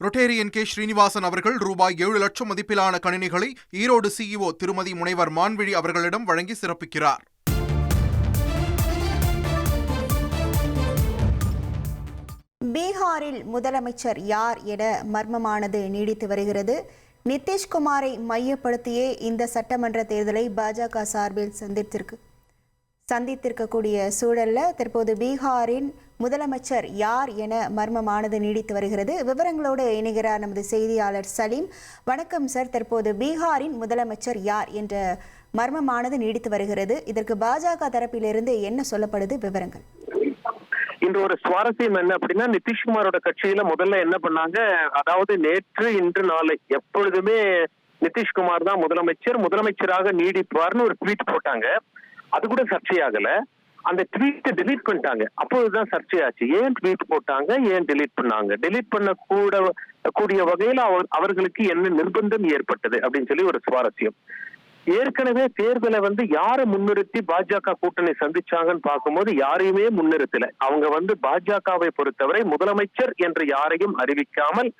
Rotarian K. Srinivasan அவர்கள் ரூபாய் ஏழு லட்சம் மதிப்பிலான கணினிகளை ஈரோடு சிஇஓ திருமதி முனைவர் மான்விழி அவர்களிடம் வழங்கி சிறப்பிக்கிறார். பீகாரில் முதலமைச்சர் யார் என மர்மமானது நீடித்து வருகிறது. நிதிஷ்குமாரை மையப்படுத்தியே இந்த சட்டமன்ற தேர்தலை பாஜக சார்பில் சந்தித்திருக்கு சந்தித்திருக்கக்கூடிய சூழல்ல தற்போது பீகாரின் முதலமைச்சர் யார் என மர்மமானது நீடித்து வருகிறது. விவரங்களோடு இணைகிறார் நமது செய்தியாளர் சலீம். வணக்கம் சார் தற்போது பீகாரின் முதலமைச்சர் யார் என்ற மர்மமானது நீடித்து வருகிறது. இதற்கு பாஜக தரப்பிலிருந்து என்ன சொல்லப்படுது விவரங்கள்? இன்று ஒரு சுவாரஸ்யம் என்ன அப்படின்னா நிதிஷ்குமாரோட கட்சியில முதல்ல என்ன பண்ணாங்க? அதாவது நேற்று இன்று நாளை எப்பொழுதுமே நிதிஷ்குமார் தான் முதலமைச்சர் முதலமைச்சராக நீடிப்பார்னு ஒரு ட்வீட் போட்டாங்க. அது கூட சர்ச்சையாகல. அந்த ட்வீட்டை டெலீட் பண்ணிட்டாங்க. அப்போதுதான் சர்ச்சையாச்சு. ஏன் ட்வீட் போட்டாங்க? ஏன் டெலீட் பண்ணாங்க? டெலீட் பண்ண கூட கூடிய வகையில அவர் அவர்களுக்கு என்ன நிர்பந்தம் ஏற்பட்டது அப்படின்னு சொல்லி ஒரு சுவாரஸ்யம். ஏற்கனவே தேர்தலை வந்து யாரை முன்னிறுத்தி பாஜக கூட்டணி சந்திச்சாங்கன்னு பார்க்கும்போது யாரையுமே முன்னிறுத்தல. அவங்க வந்து பாஜகவை பொறுத்தவரை முதலமைச்சர் என்று யாரையும் அறிவிக்காமல்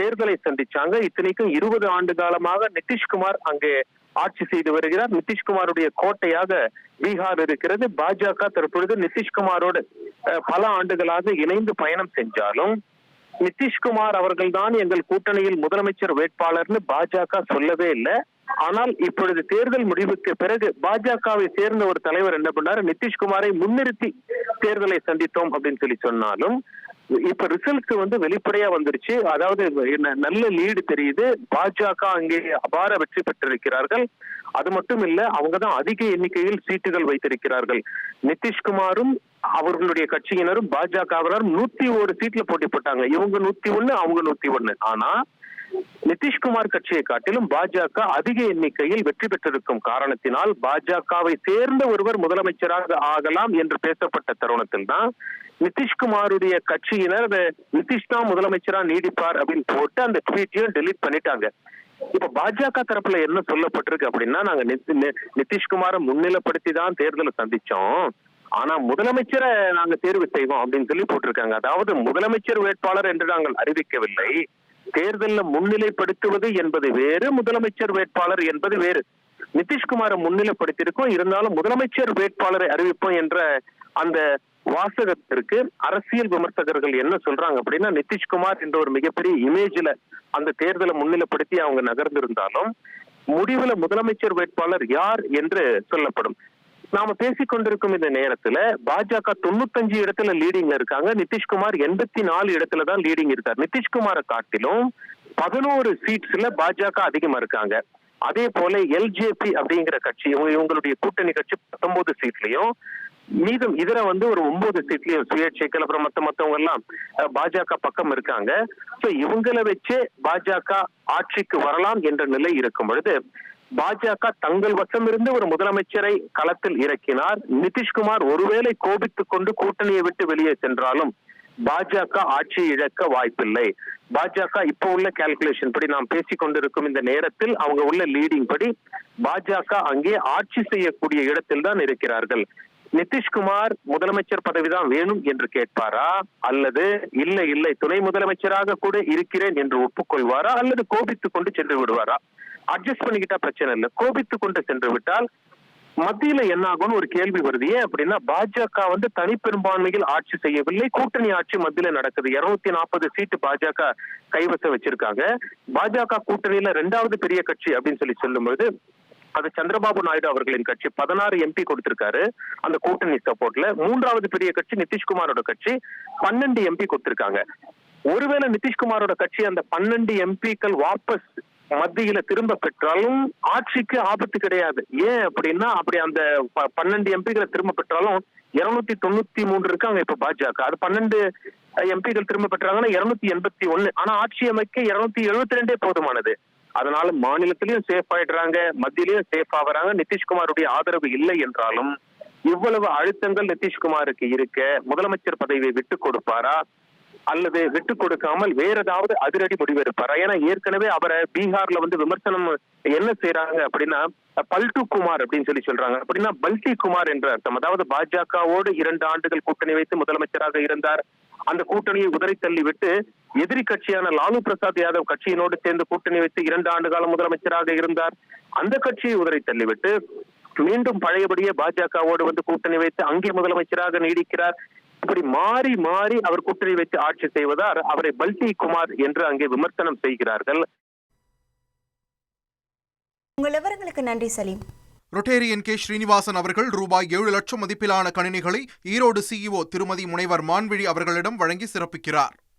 தேர்தலை சந்திச்சாங்க. இத்தனைக்கும் இருபது ஆண்டு காலமாக நிதிஷ்குமார் அங்கே ஆட்சி செய்து வருகிறார். நிதிஷ்குமாருடைய கோட்டையாக பீகார் இருக்கிறது. பாஜக தற்பொழுது நிதிஷ்குமாரோடு பல ஆண்டுகளாக இணைந்து பயணம் செஞ்சாலும் நிதிஷ்குமார் அவர்கள்தான் எங்கள் கூட்டணியில் முதலமைச்சர் வேட்பாளர்னு பாஜக சொல்லவே இல்லை. ஆனால் இப்பொழுது தேர்தல் முடிவுக்கு பிறகு பாஜகவை சேர்ந்த ஒரு தலைவர் என்ன பண்ணாரு? நிதிஷ்குமாரை முன்னிறுத்தி தேர்தலை சந்தித்தோம் அப்படின்னு சொல்லி சொன்னாலும் இப்ப ரிசல்ட் வந்து வெளிப்படையா வந்துருச்சு. அதாவது என்ன நல்ல லீடு தெரியுது. பாஜக அங்கே அபார வெற்றி பெற்றிருக்கிறார்கள். அது மட்டும் இல்ல அவங்க தான் அதிக எண்ணிக்கையில் சீட்டுகள் வைத்திருக்கிறார்கள். நிதிஷ்குமாரும் அவர்களுடைய கட்சியினரும் பாஜகவினரும் நூத்தி ஒரு சீட்ல போட்டி போட்டாங்க. இவங்க நூத்தி ஒண்ணு அவங்க நூத்தி ஒண்ணு. ஆனா நிதிஷ்குமார் கட்சியை காட்டிலும் பாஜக அதிக எண்ணிக்கையில் வெற்றி பெற்றிருக்கும் காரணத்தினால் பாஜகவை சேர்ந்த ஒருவர் முதலமைச்சராக ஆகலாம் என்று பேசப்பட்ட தருணத்தில் தான் நிதிஷ்குமாருடைய கட்சியினர் அந்த நிதிஷ் தான் முதலமைச்சரா நீடிப்பார் அப்படின்னு போட்டு அந்த ட்வீட்டையும் டெலீட் பண்ணிட்டாங்க. இப்ப பாஜக தரப்புல என்ன சொல்லப்பட்டிருக்கு அப்படின்னா நாங்க நிதி- நி- நிதிஷ்குமாரை முன்னிலைப்படுத்தி தான் தேர்தலை சந்திச்சோம். ஆனா முதலமைச்சரை நாங்க தேர்வு செய்வோம் அப்படின்னு சொல்லி போட்டிருக்காங்க. அதாவது முதலமைச்சர் வேட்பாளர் என்று நாங்கள் அறிவிக்கவில்லை. தேர்தலில் முன்னிலைப்படுத்துவது என்பது வேறு முதலமைச்சர் வேட்பாளர் என்பது வேறு. நிதிஷ்குமாரை முன்னிலைப்படுத்தியிருக்கோம். இருந்தாலும் முதலமைச்சர் வேட்பாளரை அறிவிப்போம் என்ற அந்த வாசகத்திற்கு அரசியல் விமர்சகர்கள் என்ன சொல்றாங்க அப்படின்னா நிதிஷ்குமார் என்ற ஒரு மிகப்பெரிய இமேஜ்ல அந்த தேர்தலை முன்னிலைப்படுத்தி அவங்க நகர்ந்திருந்தாலும் முடிவுல முதலமைச்சர் வேட்பாளர் யார் என்று சொல்லப்படும். நாம பேசிக்கொண்டிருக்கும் இந்த நேரத்துல பாஜக தொண்ணூத்தஞ்சு இடத்துல லீடிங்ல இருக்காங்க. நிதிஷ்குமார் எண்பத்தி நாலு இடத்துல தான் லீடிங் இருக்கார். நிதிஷ்குமாரை காட்டிலும் பதினோரு சீட்ஸ்ல பாஜக அதிகமா இருக்காங்க. அதே போல எல்ஜேபி அப்படிங்கிற கட்சி இவங்க- இவங்களுடைய கூட்டணி கட்சி பத்தொன்பது சீட்லயும் மீதம் இதர வந்து ஒரு ஒன்பது சீட்லயும் சுயேட்சைகள் அப்புறம் மத்த மத்தவங்க எல்லாம் பாஜக பக்கம் இருக்காங்க. சோ இவங்களை வச்சே பாஜக ஆட்சிக்கு வரலாம் என்ற நிலை இருக்கும் பொழுது பாஜக தங்கள் வசம் இருந்து ஒரு முதலமைச்சரை களத்தில் இறக்கினார். நிதிஷ்குமார் ஒருவேளை கோபித்துக் கொண்டு கூட்டணியை விட்டு வெளியே சென்றாலும் பாஜக ஆட்சி இழக்க வாய்ப்பில்லை. பாஜக இப்போ உள்ள கால்குலேஷன் படி நாம் பேசிக் கொண்டிருக்கும் இந்த நேரத்தில் அவங்க உள்ள லீடிங் படி பாஜக அங்கே ஆட்சி செய்யக்கூடிய இடத்தில் தான் இருக்கிறார்கள். நிதிஷ்குமார் முதலமைச்சர் பதவிதான் வேணும் என்று கேட்பாரா? அல்லது இல்லை இல்லை துணை முதலமைச்சராக கூட இருக்கிறேன் என்று ஒப்புக்கொள்வாரா? அல்லது கோபித்துக் கொண்டு சென்று விடுவாரா? அட்ஜஸ்ட் பண்ணிக்கிட்டா பிரச்சனை இல்லை. கோபித்துக் கொண்டு சென்று விட்டால் மத்தியில என்ன ஆகும்னு ஒரு கேள்வி வருது. ஏன் அப்படின்னா பாஜக வந்து தனிப்பெரும்பான்மையில் ஆட்சி செய்யவில்லை. கூட்டணி ஆட்சி மத்தியில நடக்குது. இருநூத்தி நாற்பது சீட்டு பாஜக கைவசம் வச்சிருக்காங்க. பாஜக கூட்டணியில ரெண்டாவது பெரிய கட்சி அப்படின்னு சொல்லி சொல்லும்போது அது சந்திரபாபு நாயுடு அவர்களின் கட்சி. பதினாறு எம்பி கொடுத்திருக்காரு. அந்த கூட்டணி சப்போர்ட்ல மூன்றாவது பெரிய கட்சி நிதிஷ்குமாரோட கட்சி. பன்னெண்டு எம்பி கொடுத்திருக்காங்க. ஒருவேளை நிதிஷ்குமாரோட கட்சி அந்த பன்னெண்டு எம்பிக்கள் வாபஸ் மத்தியில திரும்ப பெற்றாலும் ஆட்சிக்கு ஆபத்து கிடையாது. ஏன் அப்படின்னா அப்படி அந்த ப- பன்னெண்டு எம்பிகளை திரும்ப பெற்றாலும் இருநூத்தி தொண்ணூத்தி மூன்று இருக்காங்க இப்ப பாஜக. அது பன்னெண்டு எம்பிகள் திரும்ப பெற்றாங்கன்னா இருநூத்தி எண்பத்தி ஒண்ணு. ஆனா ஆட்சி அமைக்க இருநூத்தி எழுபத்தி ரெண்டே போதுமானது. அதனால மாநிலத்திலயும் சேஃப் ஆயிடுறாங்க மத்தியிலயும் சேஃப் ஆகுறாங்க. நிதிஷ்குமாருடைய ஆதரவு இல்லை என்றாலும் இவ்வளவு அழுத்தங்கள் நிதிஷ்குமாருக்கு இருக்க முதலமைச்சர் பதவியை விட்டு கொடுப்பாரா? அல்லது விட்டு கொடுக்காமல் வேற ஏதாவது அதிரடி முடிவு எடுப்பார் ஏன்னா ஏற்கனவே அவரை பீகார்ல வந்து விமர்சனம் என்ன செய்யறாங்க அப்படின்னா பல்டு குமார் அப்படின்னு சொல்லி சொல்றாங்க. அப்படின்னா பல்டி குமார் என்ற அர்த்தம். அதாவது பாஜகவோடு இரண்டு ஆண்டுகள் கூட்டணி வைத்து முதலமைச்சராக இருந்தார். அந்த கூட்டணியை உதறி தள்ளி விட்டு எதிரி கட்சியான லாலு பிரசாத் யாதவ் கட்சியினோடு சேர்ந்து கூட்டணி வைத்து இரண்டு ஆண்டு காலம் முதலமைச்சராக இருந்தார். அந்த கட்சியை உதறி தள்ளிவிட்டு மீண்டும் பழையபடியே பாஜகவோடு வந்து கூட்டணி வைத்து அங்கே முதலமைச்சராக நீடிக்கிறார். இப்படி மாறி மாறி அவர் கூட்டணி வைத்து ஆட்சி செய்வதால் அவரை பல்டி குமார் என்று அங்கே விமர்சனம் செய்கிறார்கள். உங்கள் விவரங்களுக்கு நன்றி சலீம். Rotarian K. ஸ்ரீனிவாசன் அவர்கள் ரூபாய் ஏழு லட்சம் மதிப்பிலான கணினிகளை ஈரோடு சிஇஓ திருமதி முனைவர் மான்விழி அவர்களிடம் வழங்கி சிறப்பிக்கிறார்.